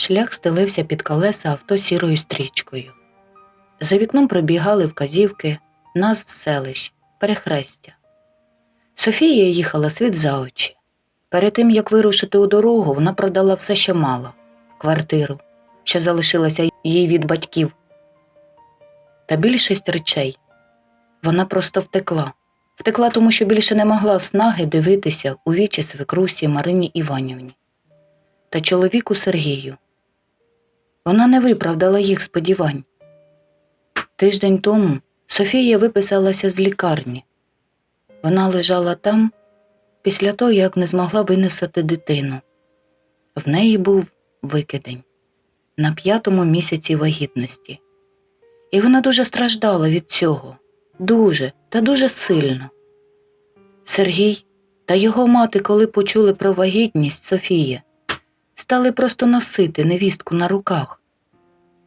Шлях стелився під колеса авто сірою стрічкою. За вікном пробігали вказівки, назв селищ, перехрестя. Софія їхала світ за очі. Перед тим, як вирушити у дорогу, вона продала все, що мала квартиру, що залишилася їй від батьків. Та більшість речей вона просто втекла. Втекла, тому що більше не могла снаги дивитися у вічі свекрусі Марині Іванівні та чоловіку Сергію. Вона не виправдала їх сподівань. Тиждень тому Софія виписалася з лікарні. Вона лежала там після того, як не змогла виносити дитину. В неї був викидень на п'ятому місяці вагітності. І вона дуже страждала від цього, дуже та дуже сильно. Сергій та його мати, коли почули про вагітність Софії, стали просто носити невістку на руках.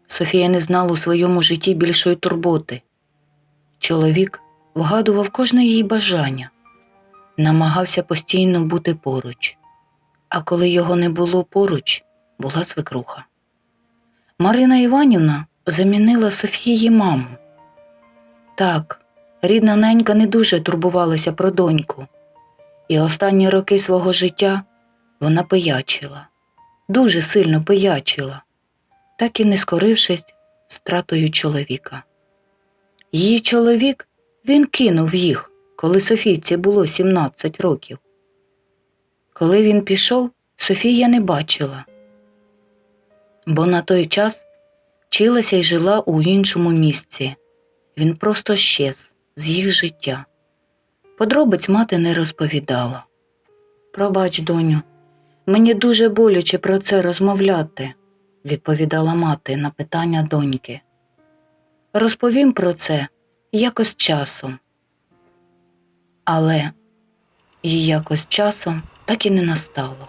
Софія не знала у своєму житті більшої турботи. Чоловік вгадував кожне її бажання, намагався постійно бути поруч, а коли його не було поруч, була свекруха. Марина Іванівна замінила Софії маму. Так, рідна ненька не дуже турбувалася про доньку, і останні роки свого життя вона пиячила, дуже сильно пиячила, так і не скорившись стратою чоловіка. Її чоловік він кинув їх, коли Софійці було 17 років. Коли він пішов, Софія не бачила, бо на той час вчилася і жила у іншому місці. Він просто щез з їх життя. Подробиць мати не розповідала. Пробач, доню, мені дуже боляче про це розмовляти, відповідала мати на питання доньки. Розповім про це якось часом. Але і якось часом так і не настало.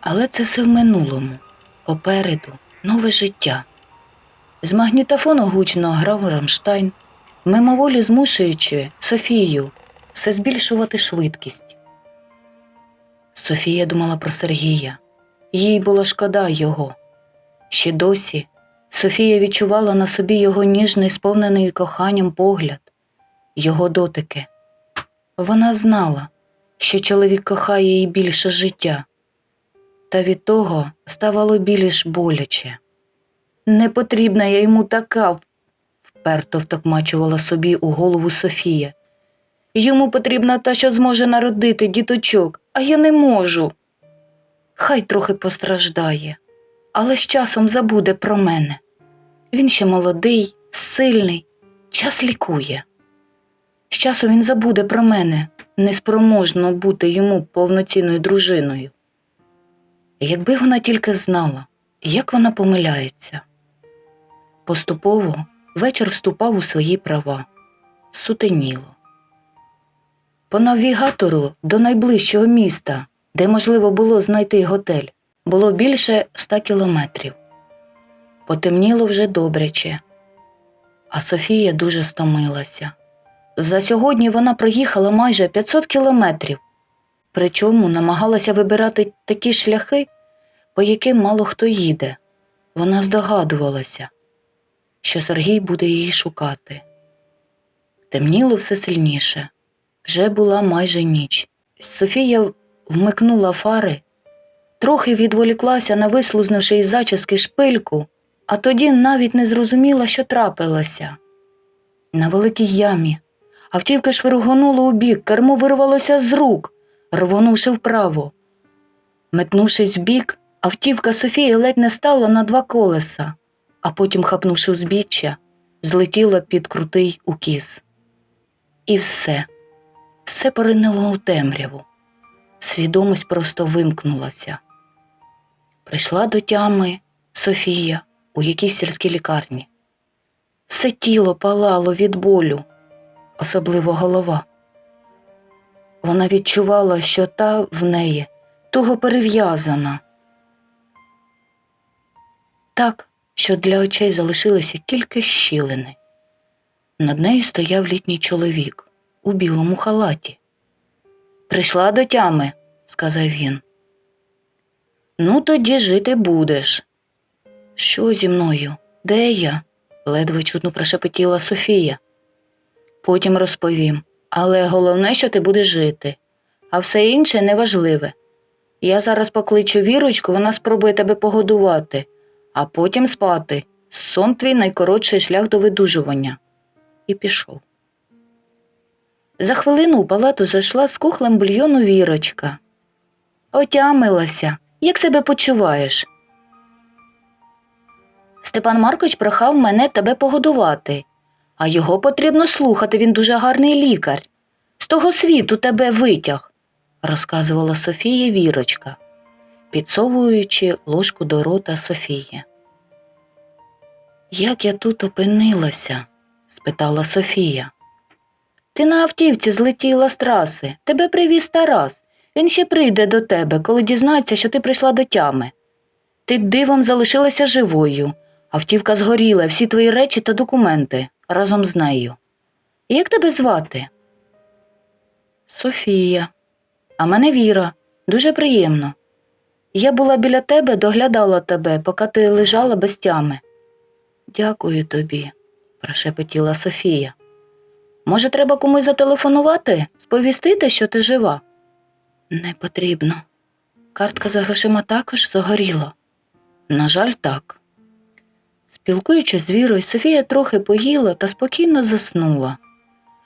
Але це все в минулому, попереду нове життя. З магнітофону гучно грав Рамштайн, мимоволі змушуючи Софію все збільшувати швидкість. Софія думала про Сергія, їй було шкода його. Ще досі Софія відчувала на собі його ніжний, сповнений коханням погляд, його дотики. Вона знала, що чоловік кохає її більше життя, та від того ставало більш боляче. Не потрібна я йому така, вперто втокмачувала собі у голову Софія. Йому потрібна та, що зможе народити діточок, а я не можу. Хай трохи постраждає, але з часом забуде про мене. Він ще молодий, сильний, час лікує. З часом він забуде про мене, неспроможно бути йому повноцінною дружиною. Якби вона тільки знала, як вона помиляється. Поступово вечір вступав у свої права, сутеніло. По навігатору до найближчого міста, де можливо було знайти готель, було більше ста кілометрів. Потемніло вже добряче, а Софія дуже стомилася. За сьогодні вона проїхала майже 500 кілометрів, причому намагалася вибирати такі шляхи, по яким мало хто їде. Вона здогадувалася, що Сергій буде її шукати. Темніло все сильніше, вже була майже ніч. Софія вмикнула фари, трохи відволіклася на вислузнувши із зачіски шпильку, а тоді навіть не зрозуміла, що трапилося. На великій ямі автівка швиргонула у бік, кермо вирвалося з рук, рвонувши вправо. Метнувшись вбік, автівка Софії ледь не стала на два колеса, а потім, хапнувши узбіччя, злетіла під крутий укіс. І все, все поринило у темряву. Свідомість просто вимкнулася. Прийшла до тями Софія у якійсь сільській лікарні. Все тіло палало від болю, особливо голова. Вона відчувала, що та в неї туго перев'язана. Так, що для очей залишилися тільки щілини. Над нею стояв літній чоловік у білому халаті. Прийшла до тями, сказав він. Ну, тоді жити будеш. Що зі мною? Де я? ледве чутно прошепотіла Софія. Потім розповім. Але головне, що ти будеш жити, а все інше неважливе. Я зараз покличу вірочку, вона спробує тебе погодувати, а потім спати. Сон твій найкоротший шлях до видужування. І пішов. За хвилину у палату зайшла з кухлем бульйону вірочка. Отямилася. Як себе почуваєш? Степан Маркович прохав мене тебе погодувати, а його потрібно слухати, він дуже гарний лікар. З того світу тебе витяг, розказувала Софія Вірочка, підсовуючи ложку до рота Софії. Як я тут опинилася? спитала Софія. Ти на автівці злетіла з траси, тебе привіз Тарас. Він ще прийде до тебе, коли дізнається, що ти прийшла до тями. Ти дивом залишилася живою. Автівка згоріла, всі твої речі та документи разом з нею. Як тебе звати? Софія. А мене Віра. Дуже приємно. Я була біля тебе, доглядала тебе, поки ти лежала без тями. Дякую тобі, прошепотіла Софія. Може, треба комусь зателефонувати, сповістити, що ти жива? Не потрібно. Картка за грошима також загоріла. На жаль, так. Спілкуючись з Вірою, Софія трохи поїла та спокійно заснула.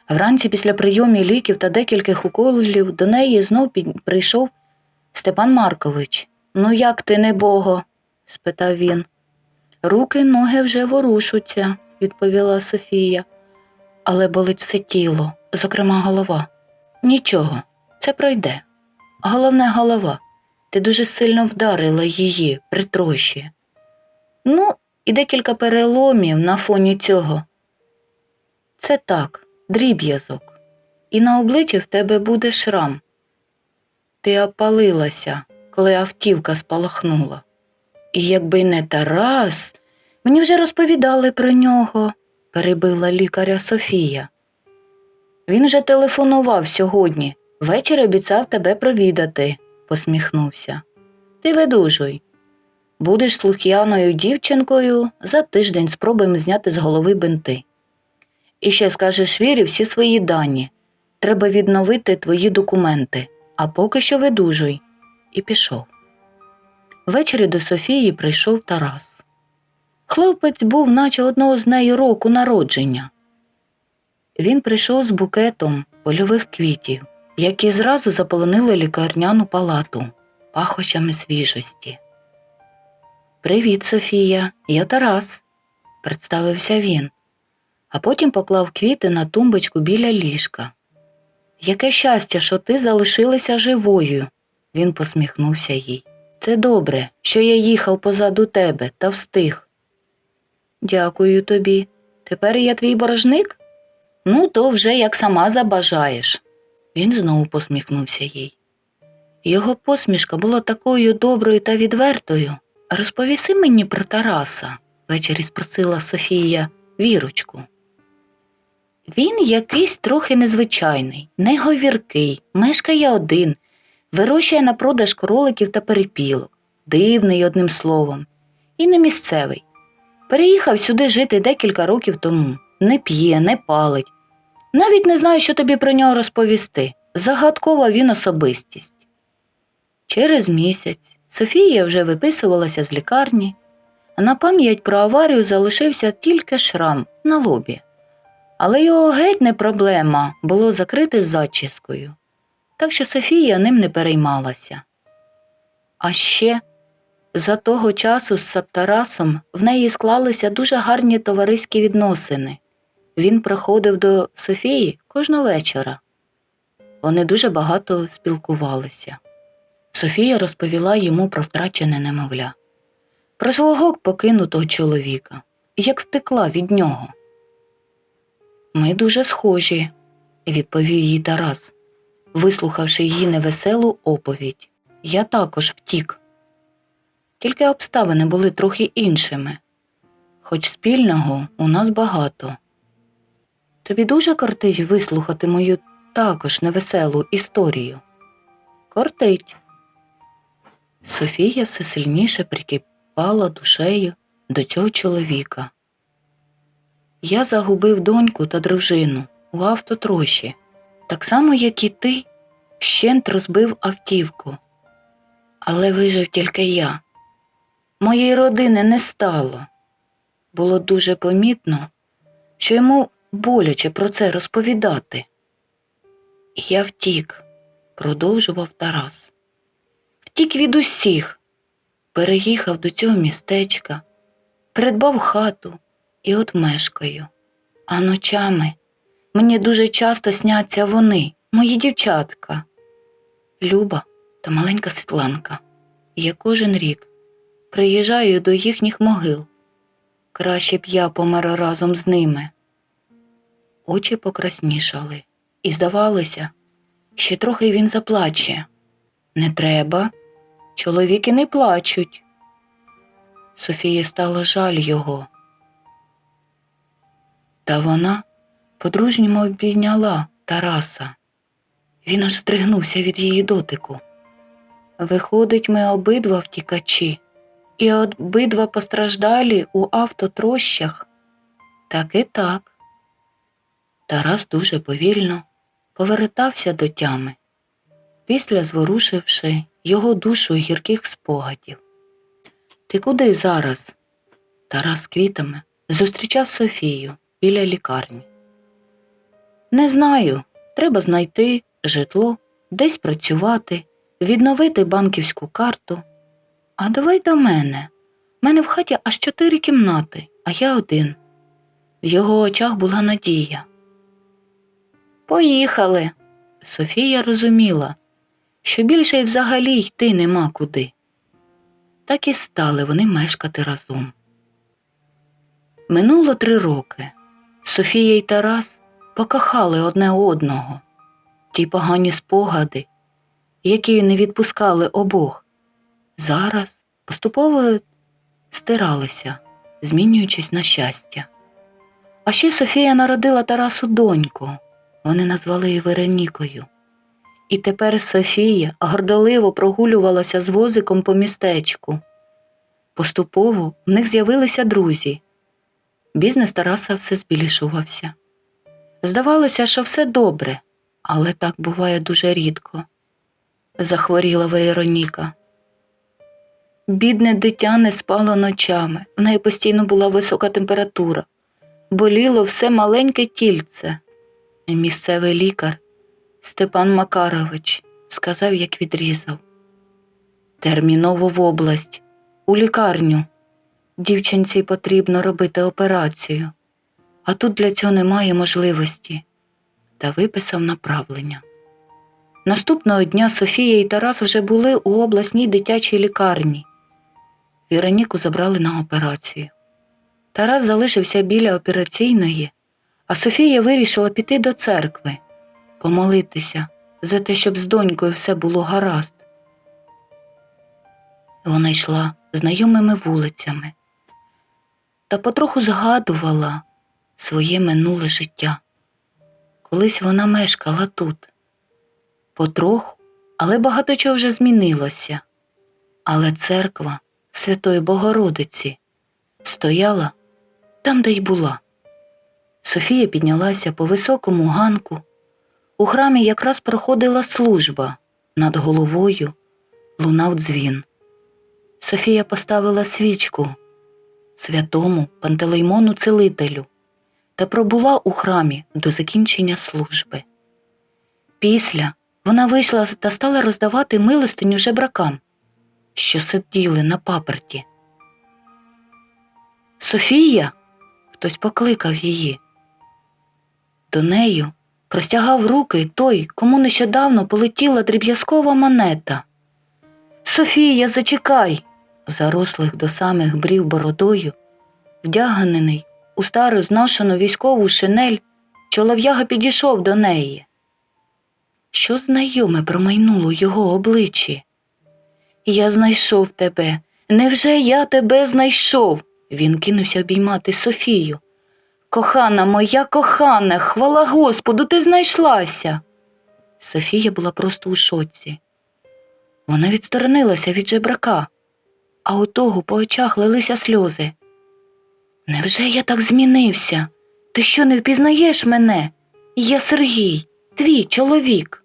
Вранці після прийомів ліків та декількох уколів до неї знов прийшов Степан Маркович. Ну, як ти, небого? спитав він. Руки, ноги вже ворушуться, відповіла Софія, але болить все тіло, зокрема голова. Нічого, це пройде. Головне голова. Ти дуже сильно вдарила її при трощі. Ну, і декілька переломів на фоні цього. Це так, дріб'язок. І на обличчі в тебе буде шрам. Ти опалилася, коли автівка спалахнула. І якби не Тарас, мені вже розповідали про нього, перебила лікаря Софія. Він вже телефонував сьогодні, ввечері обіцяв тебе провідати, посміхнувся. Ти видужуй. Будеш слух'яною дівчинкою, за тиждень спробуємо зняти з голови бинти. І ще скажеш Вірі всі свої дані. Треба відновити твої документи, а поки що видужуй. І пішов. Ввечері до Софії прийшов Тарас. Хлопець був, наче одного з неї року народження. Він прийшов з букетом польових квітів, які зразу заполонили лікарняну палату пахощами свіжості. Привіт, Софія, я Тарас, представився він, а потім поклав квіти на тумбочку біля ліжка. Яке щастя, що ти залишилася живою, він посміхнувся їй. Це добре, що я їхав позаду тебе та встиг. Дякую тобі. Тепер я твій боржник? Ну, то вже як сама забажаєш. Він знову посміхнувся їй. Його посмішка була такою доброю та відвертою. Розповіси мені про Тараса, ввечері спросила Софія вірочку. Він якийсь трохи незвичайний, неговіркий, мешкає один, вирощує на продаж кроликів та перепілок, дивний одним словом, і не місцевий. Переїхав сюди жити декілька років тому, не п'є, не палить. Навіть не знаю, що тобі про нього розповісти. Загадкова він особистість. Через місяць Софія вже виписувалася з лікарні, а на пам'ять про аварію залишився тільки шрам на лобі. Але його геть не проблема було закрити зачіскою, так що Софія ним не переймалася. А ще за того часу з Тарасом в неї склалися дуже гарні товариські відносини. Він приходив до Софії кожного вечора. Вони дуже багато спілкувалися. Софія розповіла йому про втрачене немовля, про свого покинутого чоловіка, як втекла від нього. Ми дуже схожі, відповів їй Тарас, вислухавши її невеселу оповідь. Я також втік. Тільки обставини були трохи іншими, хоч спільного у нас багато. Тобі дуже кортить вислухати мою також невеселу історію. Кортить. Софія все сильніше прикипала душею до цього чоловіка. Я загубив доньку та дружину у автотрощі, так само, як і ти, вщент розбив автівку. Але вижив тільки я. Моєї родини не стало. Було дуже помітно, що йому боляче про це розповідати. Я втік, продовжував Тарас. Втік від усіх, переїхав до цього містечка, придбав хату і от мешкаю. А ночами мені дуже часто сняться вони, мої дівчатка, Люба та маленька Світланка. Я кожен рік приїжджаю до їхніх могил. Краще б я помер разом з ними. Очі покраснішали, і здавалося, ще трохи він заплаче. Не треба, чоловіки не плачуть. Софії стало жаль його. Та вона по-дружньому обійняла Тараса. Він аж стригнувся від її дотику. Виходить, ми обидва втікачі, і обидва постраждалі у автотрощах. Так і так. Тарас дуже повільно повертався до тями, після зворушивши його душу гірких спогадів. Ти куди зараз? Тарас квітами зустрічав Софію біля лікарні. Не знаю, треба знайти житло, десь працювати, відновити банківську карту. А давай до мене. У мене в хаті аж чотири кімнати, а я один. В його очах була надія. Поїхали. Софія розуміла, що більше й взагалі йти нема куди. Так і стали вони мешкати разом. Минуло три роки. Софія й Тарас покохали одне одного. Ті погані спогади, які не відпускали обох, зараз поступово стиралися, змінюючись на щастя. А ще Софія народила Тарасу доньку, вони назвали її Веронікою. І тепер Софія гордоливо прогулювалася з возиком по містечку. Поступово в них з'явилися друзі. Бізнес Тараса все збільшувався. Здавалося, що все добре, але так буває дуже рідко. Захворіла Вероніка. Бідне дитя не спало ночами, в неї постійно була висока температура, боліло все маленьке тільце. Місцевий лікар Степан Макарович сказав, як відрізав. Терміново в область, у лікарню. Дівчинці потрібно робити операцію, а тут для цього немає можливості, та виписав направлення. Наступного дня Софія і Тарас вже були у обласній дитячій лікарні. Віроніку забрали на операцію. Тарас залишився біля операційної, а Софія вирішила піти до церкви, помолитися за те, щоб з донькою все було гаразд. Вона йшла знайомими вулицями та потроху згадувала своє минуле життя. Колись вона мешкала тут. Потроху, але багато чого вже змінилося. Але церква Святої Богородиці стояла там, де й була. Софія піднялася по високому ганку. У храмі якраз проходила служба над головою лунав дзвін. Софія поставила свічку святому Пантелеймону Целителю та пробула у храмі до закінчення служби. Після вона вийшла та стала роздавати милостиню жебракам, що сиділи на паперті. Софія, хтось покликав її. До нею простягав руки той, кому нещодавно полетіла дріб'язкова монета. Софія, зачекай, зарослих до самих брів бородою, вдягнений у стару зношену військову шинель, чолов'яга підійшов до неї. Що знайоме промайнуло його обличчі? Я знайшов тебе. Невже я тебе знайшов? Він кинувся обіймати Софію. Кохана моя кохана, хвала Господу, ти знайшлася. Софія була просто у шоці. Вона відсторонилася від жебрака, а у того по очах лилися сльози. Невже я так змінився? Ти що не впізнаєш мене? Я Сергій, твій чоловік.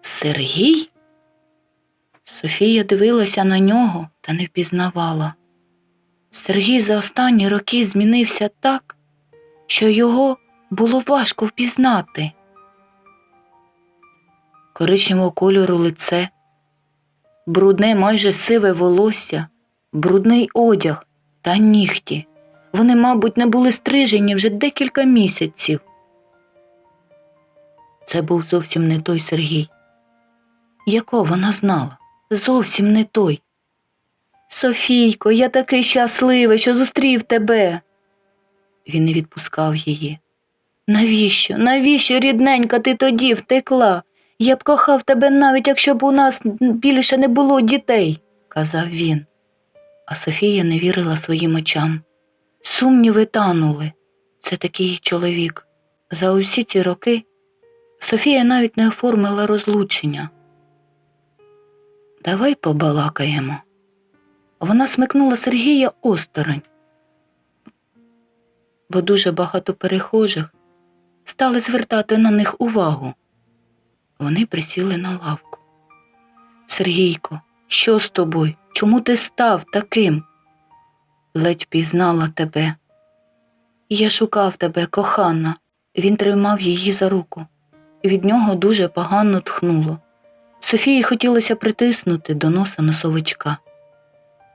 Сергій? Софія дивилася на нього та не впізнавала. Сергій за останні роки змінився так, що його було важко впізнати. Коричневого кольору лице, брудне майже сиве волосся, брудний одяг та нігті. Вони, мабуть, не були стрижені вже декілька місяців. Це був зовсім не той Сергій. Якого вона знала? Зовсім не той. Софійко, я такий щасливий, що зустрів тебе. Він не відпускав її. Навіщо? Навіщо, рідненька, ти тоді втекла? Я б кохав тебе навіть якщо б у нас більше не було дітей, казав він. А Софія не вірила своїм очам. Сумніви танули. Це такий чоловік. За усі ці роки Софія навіть не оформила розлучення. Давай побалакаємо. Вона смикнула Сергія осторонь, бо дуже багато перехожих стали звертати на них увагу. Вони присіли на лавку. Сергійко, що з тобою? Чому ти став таким? Ледь пізнала тебе. Я шукав тебе, кохана. Він тримав її за руку. Від нього дуже погано тхнуло. Софії хотілося притиснути до носа носовичка.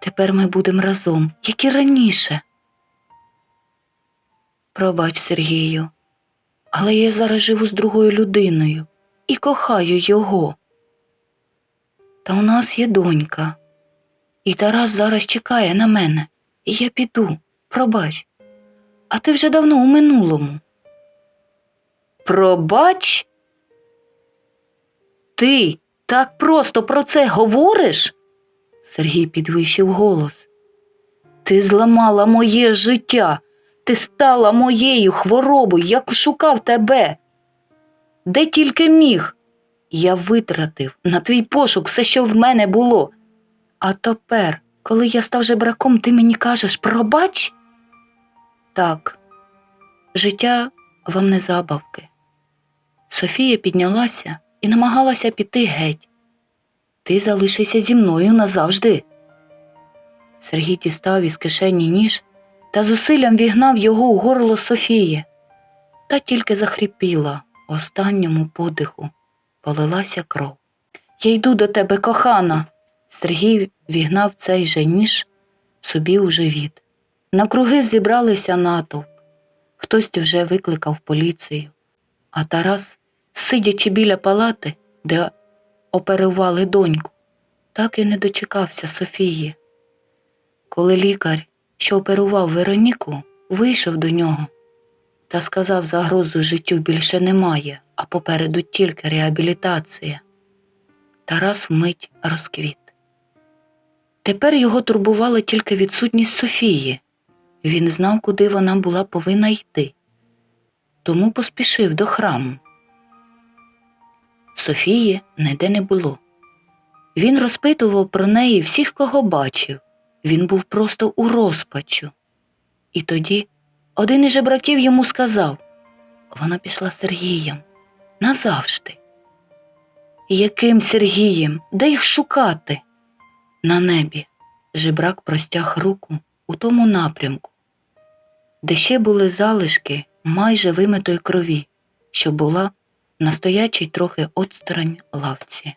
Тепер ми будемо разом, як і раніше. Пробач, Сергію, але я зараз живу з другою людиною і кохаю його. Та у нас є донька, і Тарас зараз чекає на мене, і я піду, пробач. А ти вже давно у минулому. Пробач? Ти так просто про це говориш? Сергій підвищив голос. Ти зламала моє життя, ти стала моєю хворобою, я шукав тебе. Де тільки міг. Я витратив на твій пошук все, що в мене було. А тепер, коли я став жебраком, ти мені кажеш пробач? Так, життя вам не забавки. Софія піднялася і намагалася піти геть. Ти залишишся зі мною назавжди. Сергій дістав із кишені ніж та зусиллям вігнав його у горло Софії. Та тільки захріпіла останньому подиху, полилася кров. Я йду до тебе, кохана. Сергій вігнав цей же ніж собі у живіт. Навкруги зібралися натовп. Хтось вже викликав поліцію, а Тарас, сидячи біля палати, де оперували доньку, так і не дочекався Софії. Коли лікар, що оперував Вероніку, вийшов до нього та сказав, загрозу життю більше немає, а попереду тільки реабілітація, Тарас вмить розквіт. Тепер його турбувала тільки відсутність Софії. Він знав, куди вона була повинна йти, тому поспішив до храму. Софії ніде не було. Він розпитував про неї всіх, кого бачив. Він був просто у розпачу. І тоді один із жебраків йому сказав вона пішла з Сергієм назавжди. Яким Сергієм? Де їх шукати? На небі жебрак простяг руку у тому напрямку, де ще були залишки майже вимитої крові, що була на стоячій трохи отсторонь лавці.